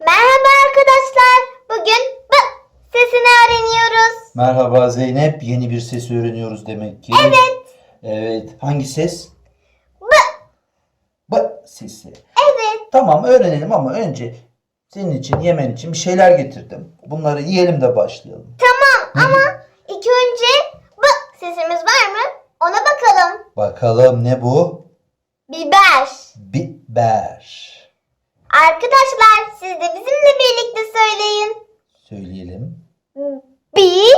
Merhaba arkadaşlar. Bugün b sesini öğreniyoruz. Merhaba Zeynep. Yeni bir ses öğreniyoruz demek ki. Evet. Evet. Hangi ses? B. B sesi. Evet. Tamam öğrenelim ama önce senin için yemen için bir şeyler getirdim. Bunları yiyelim de başlayalım. Tamam ama ilk önce b sesimiz var mı? Ona bakalım. Bakalım ne bu? Biber. Biber. Arkadaşlar siz de bizimle birlikte söyleyin. Söyleyelim. Biber.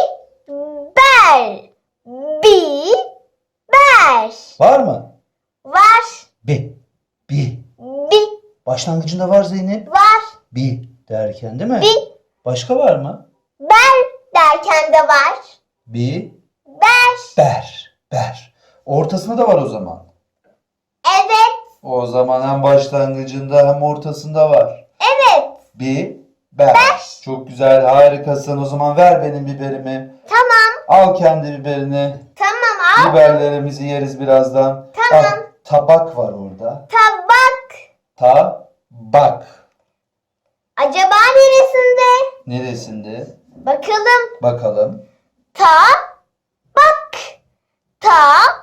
Biber. Var mı? Var. Bi. Bi. Bi. Başlangıcında var Zeynep. Var. Bi derken değil mi? Bi. Başka var mı? Ber derken de var. Bi. Ber. Ber. Ber. Ortasında da var o zaman. O zaman hem başlangıcında hem ortasında var. Evet. Bir ber. Çok güzel, harikasın. O zaman ver benim biberimi. Tamam. Al kendi biberini. Tamam al. Biberlerimizi yeriz birazdan. Tamam. Bak, tabak var orada. Tabak. Tabak. Acaba neresinde? Neresinde? Bakalım. Bakalım. Ta bak. Ta bak.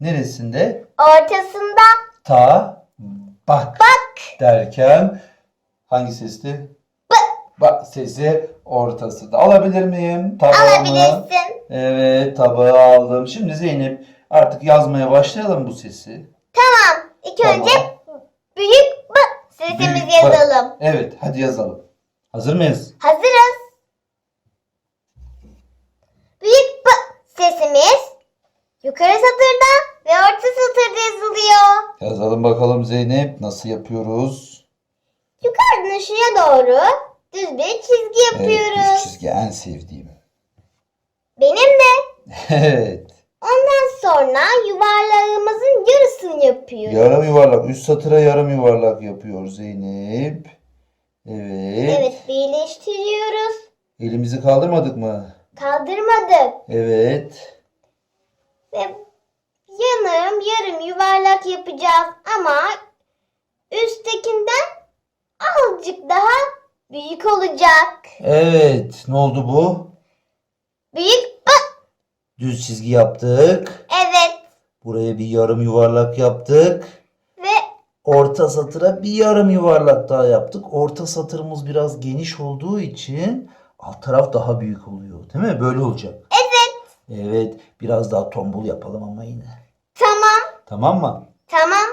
Neresinde? Ortasında Ta bak bak. derken hangi sesti? B. Bak sesi ortasında. Alabilir miyim? Tabağımı. Alabilirsin. Evet tabağı aldım. Şimdi Zeynep artık yazmaya başlayalım bu sesi. Tamam. İlk Tamam. önce büyük b sesimiz Büyük B. yazalım. Evet hadi yazalım. Hazır mıyız? Hazırız. Büyük b sesimiz yukarı satırda ve orta satırda yazılıyor. Yazalım bakalım Zeynep. Nasıl yapıyoruz? Yukarıdan aşağıya doğru düz bir çizgi Evet yapıyoruz. düz çizgi en sevdiğim. Benim de. Evet. Ondan sonra yuvarlağımızın yarısını yapıyoruz. Yarım yuvarlak. Üst satıra yarım yuvarlak yapıyor Zeynep. Evet. Evet birleştiriyoruz. Elimizi kaldırmadık mı? Kaldırmadık. Evet. Ve yanım yarım yuvarlak yapacağız ama üsttekinden azıcık daha büyük olacak. Evet. Ne oldu bu? Büyük b. Düz çizgi yaptık. Evet. Buraya bir yarım yuvarlak yaptık. Ve Orta satıra bir yarım yuvarlak daha yaptık. Orta satırımız biraz geniş olduğu için alt taraf daha büyük oluyor. Değil mi? Böyle olacak. evet. Evet. Biraz daha tombul yapalım ama yine. Tamam. Tamam mı? Tamam.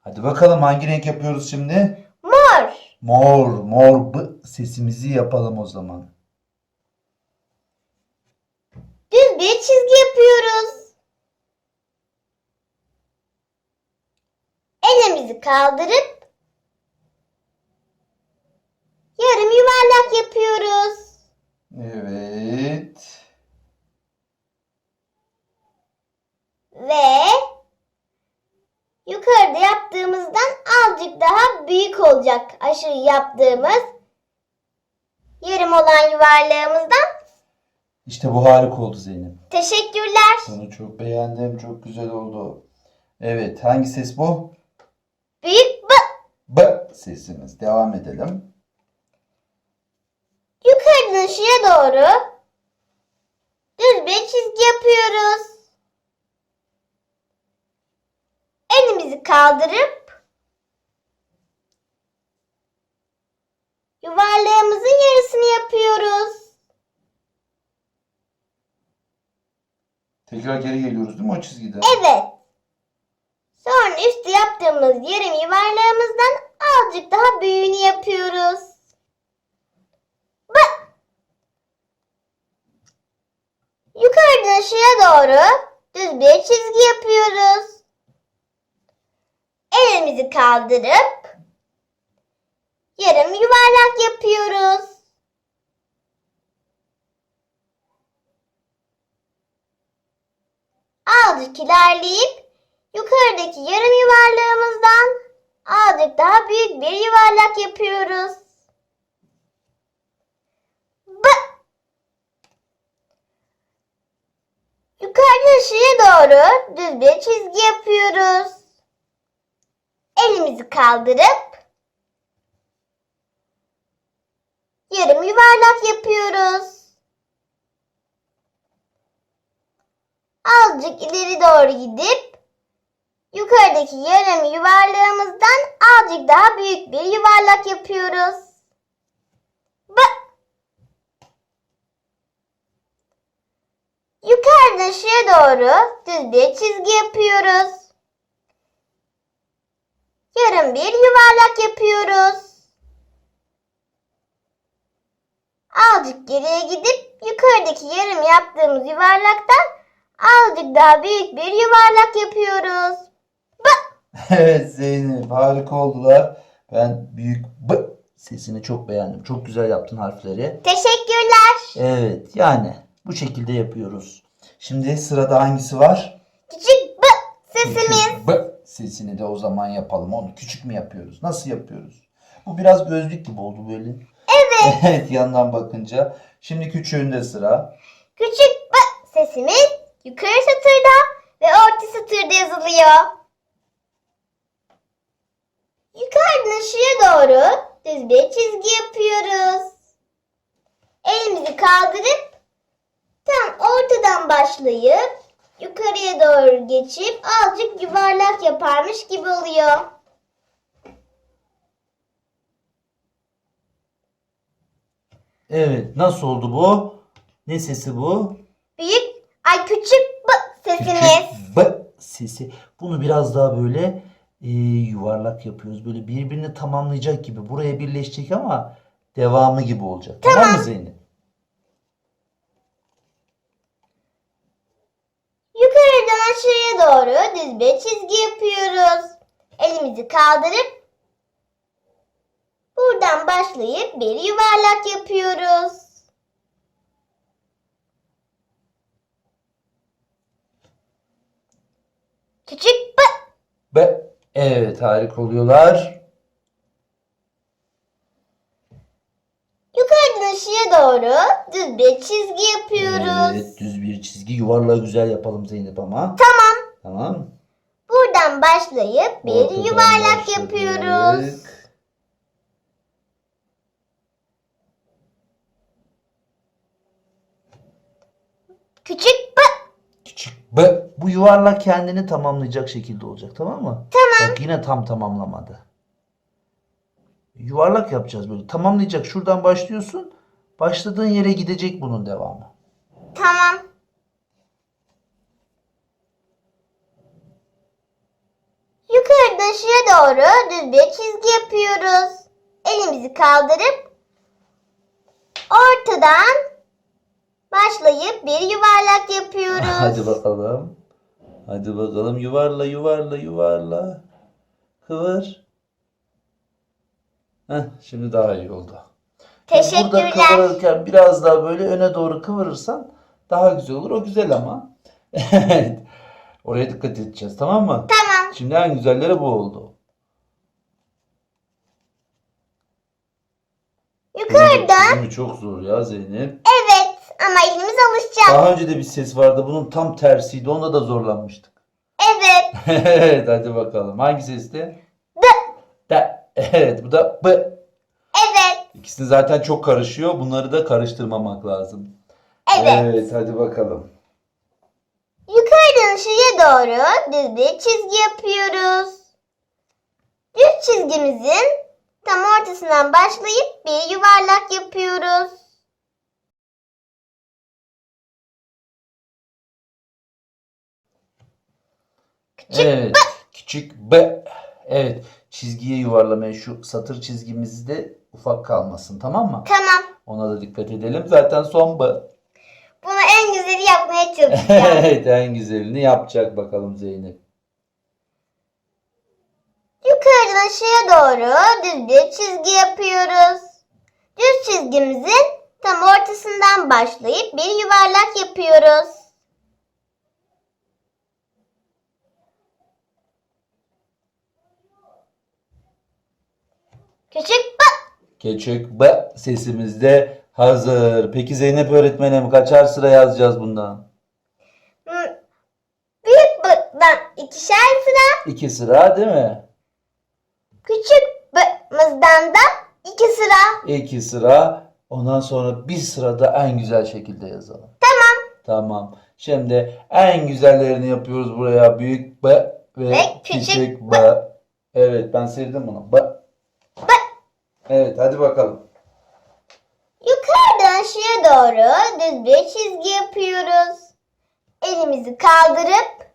Hadi bakalım hangi renk yapıyoruz şimdi? Mor. Mor. Mor b sesimizi yapalım o zaman. Düz bir çizgi yapıyoruz. Elimizi kaldırıp yarım yuvarlak yapıyoruz. Evet. Ve yukarıda yaptığımızdan azıcık daha büyük aşırı yaptığımız yarım olan yuvarlağımızdan. İşte bu harika oldu Zeynep. Teşekkürler. Bunu çok beğendim. Çok güzel oldu. Evet. Hangi ses bu? Büyük b B sesimiz. Devam edelim. yukarıdan aşağıya doğru düz bir çizgi yapıyoruz. Elimizi kaldırıp yuvarlağımızın yarısını yapıyoruz. Tekrar geri geliyoruz değil mi o çizgide? Evet. Sonra üstü yaptığımız yarım yuvarlağımızdan azıcık daha büyüğünü yapıyoruz. Bak. Yukarıdan aşağıya doğru düz bir çizgi yapıyoruz. Elimizi kaldırıp yarım yuvarlak yapıyoruz. Azıcık ilerleyip yukarıdaki yarım yuvarlağımızdan azıcık daha büyük bir yuvarlak yapıyoruz. B. Yukarıdan aşağıya doğru düz bir çizgi yapıyoruz. Elimizi kaldırıp yuvarlak yapıyoruz. Azıcık ileri doğru gidip yukarıdaki yarım yuvarlağımızdan azıcık daha büyük bir yuvarlak yapıyoruz. B Yukarıdan aşağıya doğru düz bir çizgi yapıyoruz. Yarım bir yuvarlak yapıyoruz. Azıcık geriye gidip yukarıdaki yarım yaptığımız yuvarlaktan azıcık daha büyük bir yuvarlak yapıyoruz. B Evet Zeynep harika oldular. Ben büyük B sesini çok beğendim. Çok güzel yaptın harfleri. Teşekkürler. Evet yani bu şekilde yapıyoruz. Şimdi sırada hangisi var? Küçük B sesimiz. Küçük B sesini de o zaman yapalım. Onu küçük mü yapıyoruz? Nasıl yapıyoruz? Bu biraz gözlük gibi oldu böyle. Evet. Evet yandan bakınca. Şimdi küçüğünde sıra. Küçük B sesimiz yukarı satırda ve orta satırda yazılıyor. Yukarıdan aşağıya doğru düz bir çizgi yapıyoruz. Elimizi kaldırıp tam ortadan başlayıp yukarıya doğru geçip azıcık yuvarlak yaparmış gibi oluyor. Evet nasıl oldu bu? Ne sesi bu? Büyük, ay küçük B sesimiz. Küçük B sesi. Bunu biraz daha böyle e, yuvarlak yapıyoruz. Böyle birbirini tamamlayacak gibi. Buraya birleşecek ama devamı gibi olacak. Tamam, mı Zeynep? Yukarıdan aşağıya doğru düz bir çizgi yapıyoruz. Elimizi kaldırıp buradan başlayıp bir yuvarlak yapıyoruz. Küçük B B. Evet harika oluyorlar. yukarıdan aşağıya doğru düz bir çizgi yapıyoruz. Evet düz bir çizgi yuvarlağı güzel yapalım Zeynep ama. Tamam. Tamam. Buradan başlayıp bir Ortadan yuvarlak başladık. yapıyoruz. Küçük B B. Bu yuvarlak kendini tamamlayacak şekilde olacak tamam mı? Tamam. Bak yine tam tamamlamadı. Yuvarlak yapacağız böyle. Tamamlayacak. Şuradan başlıyorsun. Başladığın yere gidecek bunun devamı. Tamam. Yukarıdan aşağıya doğru düz bir çizgi yapıyoruz. Elimizi kaldırıp ortadan başlayıp bir yuvarlak yapıyoruz. Hadi bakalım. Hadi bakalım. Yuvarla yuvarla yuvarla. Kıvır. Heh, şimdi daha iyi oldu. Burada Teşekkürler. kıvırırken biraz daha böyle öne doğru kıvırırsan daha güzel olur. O güzel ama. Evet. Oraya dikkat edeceğiz tamam mı? Tamam. Şimdi en güzelleri bu oldu. Yukarıdan Değil mi? Çok zor ya Zeynep. evet ama elimiz alışacak. Daha önce de bir ses vardı. Bunun tam tersiydi. Onda da zorlanmıştık. Evet. evet hadi bakalım. Hangi sesti? D. D. Evet bu da B. Evet. İkisini zaten çok karışıyor. Bunları da karıştırmamak lazım. Evet. hadi bakalım. Yukarıdan aşağıya doğru düz bir çizgi yapıyoruz. Düz çizgimizin tam ortasından başlayıp bir yuvarlak yapıyoruz. Küçük Evet. Küçük B. Evet. Çizgiye yuvarlamaya şu satır çizgimiz de ufak kalmasın tamam mı? Tamam. Ona da dikkat edelim. Zaten son B. Bunu en güzeli yapmaya çalışacağım. evet en güzelini yapacak bakalım Zeynep. Yukarıdan aşağıya doğru düz bir çizgi yapıyoruz. Düz çizgimizin tam ortasından başlayıp bir yuvarlak yapıyoruz. Küçük B. Küçük B sesimiz de hazır. Peki Zeynep öğretmenim kaçar sıra yazacağız bundan? Hmm, Büyük B'dan ikişer sıra, İki sıra değil mi? küçük B'mızdan da iki sıra. İki sıra Ondan sonra bir sırada en güzel şekilde yazalım. Tamam. Tamam. Şimdi en güzellerini yapıyoruz buraya. Büyük B ve, küçük B. Evet ben sevdim bunu. B. Evet hadi bakalım. Yukarıdan aşağıya doğru düz bir çizgi yapıyoruz. Elimizi kaldırıp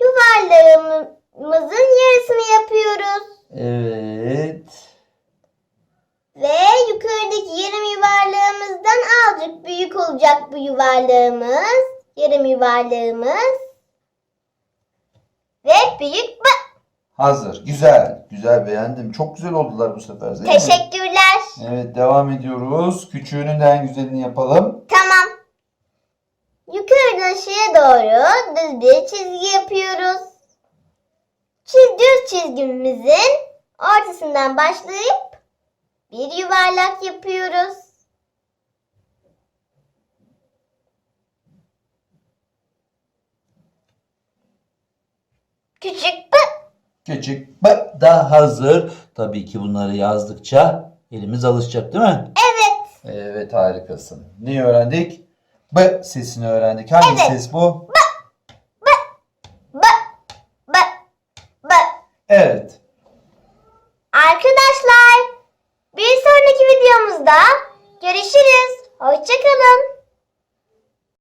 yuvarlağımızın yarısını yapıyoruz. Evet. Ve yukarıdaki yarım yuvarlağımızdan azıcık büyük olacak bu yuvarlağımız. Yarım yuvarlağımız. Ve büyük. Hazır. Güzel. Güzel beğendim. Çok güzel oldular bu sefer. mi? Teşekkürler. Evet devam ediyoruz. Küçüğünün de en güzelini yapalım. Tamam. Yukarıdan aşağıya doğru düz bir çizgi yapıyoruz. Çiz, düz çizgimizin ortasından başlayıp bir yuvarlak yapıyoruz. Küçük bu. Küçük B da hazır. Tabii ki bunları yazdıkça elimiz alışacak değil mi? Evet. Evet harikasın. Neyi öğrendik? B sesini öğrendik. Hangi Evet. ses bu?